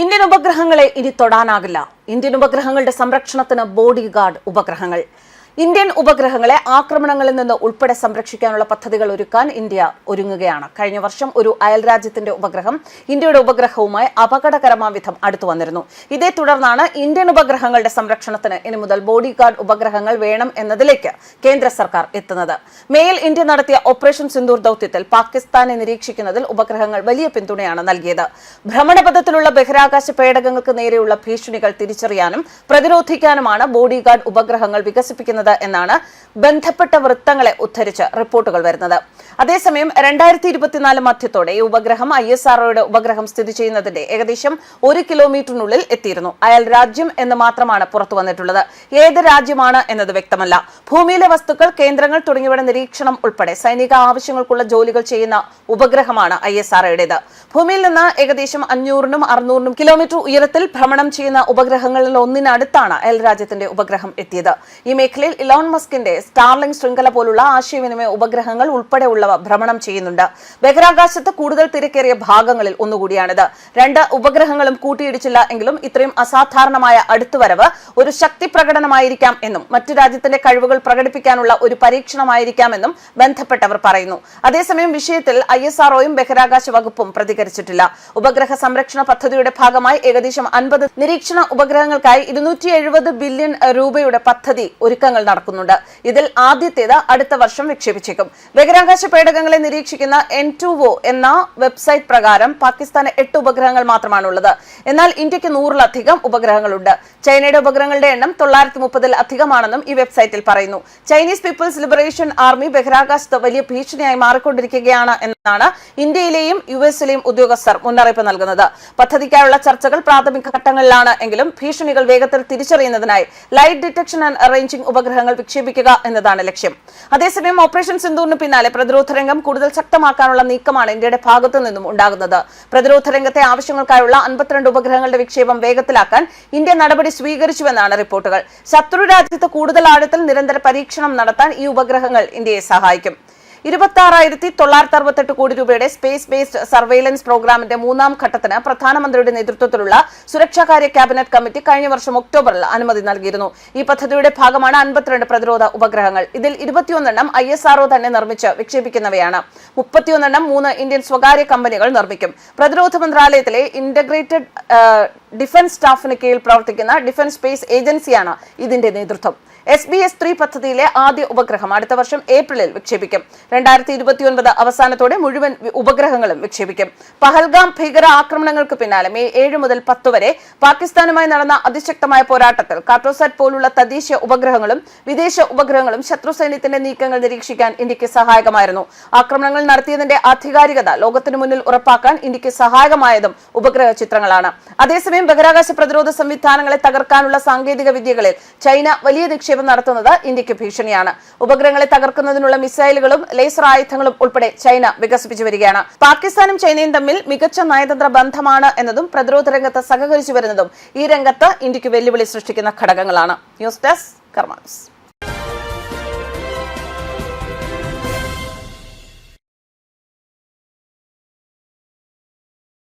Indian ഉപഗ്രഹങ്ങളെ ഇനി തൊടാനാകില്ല. Indian ഉപഗ്രഹങ്ങളുടെ സംരക്ഷണത്തിന് ബോഡി ഗാർഡ് ഉപഗ്രഹങ്ങൾ. ഇന്ത്യൻ ഉപഗ്രഹങ്ങളെ ആക്രമണങ്ങളിൽ നിന്ന് ഉൾപ്പെടെ സംരക്ഷിക്കാനുള്ള പദ്ധതികൾ ഒരുക്കാൻ ഇന്ത്യ ഒരുങ്ങുകയാണ്. കഴിഞ്ഞ വർഷം ഒരു അയൽരാജ്യത്തിന്റെ ഉപഗ്രഹം ഇന്ത്യയുടെ ഉപഗ്രഹവുമായി അപകടകരമാം വിധം അടുത്തു വന്നിരുന്നു. ഇതേ തുടർന്നാണ് ഇന്ത്യൻ ഉപഗ്രഹങ്ങളുടെ സംരക്ഷണത്തിന് ഇനി മുതൽ ബോഡി ഗാർഡ് ഉപഗ്രഹങ്ങൾ വേണം എന്നതിലേക്ക് കേന്ദ്ര സർക്കാർ എത്തുന്നത്. മേയിൽ ഇന്ത്യ നടത്തിയ ഓപ്പറേഷൻ സിന്ദൂർ ദൌത്യത്തിൽ പാകിസ്ഥാനെ നിരീക്ഷിക്കുന്നതിൽ ഉപഗ്രഹങ്ങൾ വലിയ പിന്തുണയാണ് നൽകിയത്. ഭ്രമണപഥത്തിലുള്ള ബഹിരാകാശ പേടകങ്ങൾക്ക് നേരെയുള്ള ഭീഷണികൾ തിരിച്ചറിയാനും പ്രതിരോധിക്കാനുമാണ് ബോഡി ഗാർഡ് ഉപഗ്രഹങ്ങൾ വികസിപ്പിക്കുന്നത് എന്നാണ് ബന്ധപ്പെട്ട വൃത്തങ്ങളെ ഉദ്ധരിച്ച് റിപ്പോർട്ടുകൾ വരുന്നത്. അതേസമയം രണ്ടായിരത്തി ഇരുപത്തിനാല് മധ്യത്തോടെ ഈ ഉപഗ്രഹം ഐ എസ് ആർഒയുടെ ഉപഗ്രഹം സ്ഥിതി ചെയ്യുന്നതിന്റെ ഏകദേശം ഒരു കിലോമീറ്ററിനുള്ളിൽ എത്തിയിരുന്നു. അയാൾ രാജ്യം എന്ന് മാത്രമാണ് പുറത്തു വന്നിട്ടുള്ളത്. ഏത് രാജ്യമാണ് എന്നത് വ്യക്തമല്ല. ഭൂമിയിലെ വസ്തുക്കൾ കേന്ദ്രങ്ങൾ തുടങ്ങിയവയുടെ നിരീക്ഷണം ഉൾപ്പെടെ സൈനിക ആവശ്യങ്ങൾക്കുള്ള ജോലികൾ ചെയ്യുന്ന ഉപഗ്രഹമാണ് ഐ എസ് ആർഒയുടേത് ഭൂമിയിൽ നിന്ന് ഏകദേശം അഞ്ഞൂറിനും അറുന്നൂറിനും കിലോമീറ്റർ ഉയരത്തിൽ ഭ്രമണം ചെയ്യുന്ന ഉപഗ്രഹങ്ങളിൽ ഒന്നിനടുത്താണ് അയൽ രാജ്യത്തിന്റെ ഉപഗ്രഹം എത്തിയത്. ഈ മേഖലയിൽ ഇലോൺ മസ്കിന്റെ സ്റ്റാർലിംഗ് ശൃംഖല പോലുള്ള ആശയവിനിമയ ഉപഗ്രഹങ്ങൾ ഉൾപ്പെടെയുള്ളവ ഭ്രമണം ചെയ്യുന്നുണ്ട്. ബഹിരാകാശത്ത് കൂടുതൽ തിരക്കേറിയ ഭാഗങ്ങളിൽ ഒന്നുകൂടിയാണിത്. രണ്ട് ഉപഗ്രഹങ്ങളും കൂട്ടിയിടിച്ചില്ല എങ്കിലും ഇത്രയും അസാധാരണമായ അടുത്തുവരവ് ഒരു ശക്തി പ്രകടനമായിരിക്കാം എന്നും മറ്റു രാജ്യത്തിന്റെ കഴിവുകൾ പ്രകടിപ്പിക്കാനുള്ള ഒരു പരീക്ഷണമായിരിക്കാമെന്നും ബന്ധപ്പെട്ടവർ പറയുന്നു. അതേസമയം വിഷയത്തിൽ ഐ എസ് ആർഒയും ബഹിരാകാശ വകുപ്പും പ്രതികരിച്ചിട്ടില്ല. ഉപഗ്രഹ സംരക്ഷണ പദ്ധതിയുടെ ഭാഗമായി ഏകദേശം അൻപത് നിരീക്ഷണ ഉപഗ്രഹങ്ങൾക്കായി ഇരുന്നൂറ്റി ബില്യൺ രൂപയുടെ പദ്ധതി ഒരുക്കങ്ങൾ നടക്കുന്നുണ്ട്. ഇതിൽ ആദ്യത്തേത് അടുത്ത വർഷം വിക്ഷേപിച്ചേക്കും. ബഹിരാകാശ പേടകങ്ങളെ നിരീക്ഷിക്കുന്ന എൻ എന്ന വെബ്സൈറ്റ് പ്രകാരം പാകിസ്ഥാന് എട്ട് ഉപഗ്രഹങ്ങൾ മാത്രമാണുള്ളത്. എന്നാൽ ഇന്ത്യയ്ക്ക് നൂറിലധികം ഉപഗ്രഹങ്ങളുണ്ട്. ചൈനയുടെ ഉപഗ്രഹങ്ങളുടെ എണ്ണം തൊള്ളായിരത്തി മുപ്പതിൽ അധികമാണെന്നും ഈ വെബ്സൈറ്റിൽ പറയുന്നു. ചൈനീസ് പീപ്പിൾസ് ലിബറേഷൻ ആർമി ബഹിരാകാശത്ത് വലിയ ഭീഷണിയായി മാറിക്കൊണ്ടിരിക്കുകയാണ് എന്നാണ് ഇന്ത്യയിലെയും യു എസിലെയും ഉദ്യോഗസ്ഥർ മുന്നറിയിപ്പ് നൽകുന്നത്. പദ്ധതിക്കായുള്ള ചർച്ചകൾ പ്രാഥമിക ഘട്ടങ്ങളിലാണ് എങ്കിലും ഭീഷണികൾ വേഗത്തിൽ തിരിച്ചറിയുന്നതിനായി ലൈറ്റ് ഡിറ്റക്ഷൻ ആൻഡ് അറേഞ്ചിംഗ് ഉപഗ്രഹങ്ങൾ വിക്ഷേപിക്കുക എന്നതാണ് ലക്ഷ്യം. അതേസമയം ഓപ്പറേഷൻ സിന്ദൂറിന് പിന്നാലെ പ്രതിരോധ രംഗം കൂടുതൽ ശക്തമാക്കാനുള്ള നീക്കമാണ് ഇന്ത്യയുടെ ഭാഗത്തു നിന്നും ഉണ്ടാകുന്നത്. പ്രതിരോധ രംഗത്തെ ആവശ്യങ്ങൾക്കായുള്ള അൻപത്തിരണ്ട് ഉപഗ്രഹങ്ങളുടെ വിക്ഷേപം വേഗത്തിലാക്കാൻ ഇന്ത്യ നടപടി സ്വീകരിച്ചുവെന്നാണ് റിപ്പോർട്ടുകൾ. ശത്രു രാജ്യത്ത് കൂടുതൽ ആഴത്തിൽ നിരന്തര പരീക്ഷണം നടത്താൻ ഈ ഉപഗ്രഹങ്ങൾ ഇന്ത്യയെ സഹായിക്കും. ഇരുപത്തി ആറായിരത്തി തൊള്ളായിരത്തി അറുപത്തെട്ട് കോടി രൂപയുടെ സ്പേസ് ബേസ്ഡ് സർവൈലൻസ് പ്രോഗ്രാമിന്റെ മൂന്നാം ഘട്ടത്തിന് പ്രധാനമന്ത്രിയുടെ നേതൃത്വത്തിലുള്ള സുരക്ഷാകാര്യ ക്യാബിനറ്റ് കമ്മിറ്റി കഴിഞ്ഞ വർഷം ഒക്ടോബറിൽ അനുമതി നൽകിയിരുന്നു. ഈ പദ്ധതിയുടെ ഭാഗമാണ് അൻപത്തിരണ്ട് പ്രതിരോധ ഉപഗ്രഹങ്ങൾ. ഇതിൽ ഇരുപത്തിയൊന്നെണ്ണം ഐ എസ് ആർഒ തന്നെ നിർമ്മിച്ച് വിക്ഷേപിക്കുന്നവയാണ്. മുപ്പത്തിയൊന്നെണ്ണം മൂന്ന് ഇന്ത്യൻ സ്വകാര്യ കമ്പനികൾ നിർമ്മിക്കും. പ്രതിരോധ മന്ത്രാലയത്തിലെ ഇന്റഗ്രേറ്റഡ് ഡിഫൻസ് സ്റ്റാഫിന് കീഴിൽ പ്രവർത്തിക്കുന്ന ഡിഫൻസ് സ്പേസ് ഏജൻസിയാണ് ഇതിന്റെ നേതൃത്വം. എസ് ബി എസ് ത്രീ പദ്ധതിയിലെ ആദ്യ ഉപഗ്രഹം അടുത്ത വർഷം ഏപ്രിലിൽ വിക്ഷേപിക്കും. രണ്ടായിരത്തി ഇരുപത്തിയൊൻപത് അവസാനത്തോടെ മുഴുവൻ ഉപഗ്രഹങ്ങളും വിക്ഷേപിക്കും. പഹൽഗാം ഭീകര ആക്രമണങ്ങൾക്ക് പിന്നാലെ മെയ് ഏഴ് മുതൽ പത്ത് വരെ പാകിസ്ഥാനുമായി നടന്ന അതിശക്തമായ പോരാട്ടത്തിൽ കാർട്ടോസാറ്റ് പോലുള്ള തദ്ദേശീയ ഉപഗ്രഹങ്ങളും വിദേശ ഉപഗ്രഹങ്ങളും ശത്രു സൈന്യത്തിന്റെ നീക്കങ്ങൾ നിരീക്ഷിക്കാൻ ഇന്ത്യയ്ക്ക് സഹായകമായിരുന്നു. ആക്രമണങ്ങൾ നടത്തിയതിന്റെ ആധികാരികത ലോകത്തിനു മുന്നിൽ ഉറപ്പാക്കാൻ ഇന്ത്യയ്ക്ക് സഹായകമായതും ഉപഗ്രഹ ചിത്രങ്ങളാണ്. അതേസമയം ബഹിരാകാശ പ്രതിരോധ സംവിധാനങ്ങളെ തകർക്കാനുള്ള സാങ്കേതിക വിദ്യകളിൽ ചൈന വലിയ നിക്ഷേപം നടത്തുന്നത് ഇന്ത്യയ്ക്ക് ഭീഷണിയാണ്. ഉപഗ്രഹങ്ങളെ തകർക്കുന്നതിനുള്ള മിസൈലുകളും ലേസർ ആയുധങ്ങളും ഉൾപ്പെടെ ചൈന വികസിപ്പിച്ചു വരികയാണ്. പാകിസ്ഥാനും ചൈനയും തമ്മിൽ മികച്ച നയതന്ത്ര ബന്ധമാണ് എന്നതും പ്രതിരോധ രംഗത്ത് സഹകരിച്ചു വരുന്നതും ഈ രംഗത്ത് ഇന്ത്യയ്ക്ക് വെല്ലുവിളി സൃഷ്ടിക്കുന്ന ഘടകങ്ങളാണ്. News desk കർമാൻസ്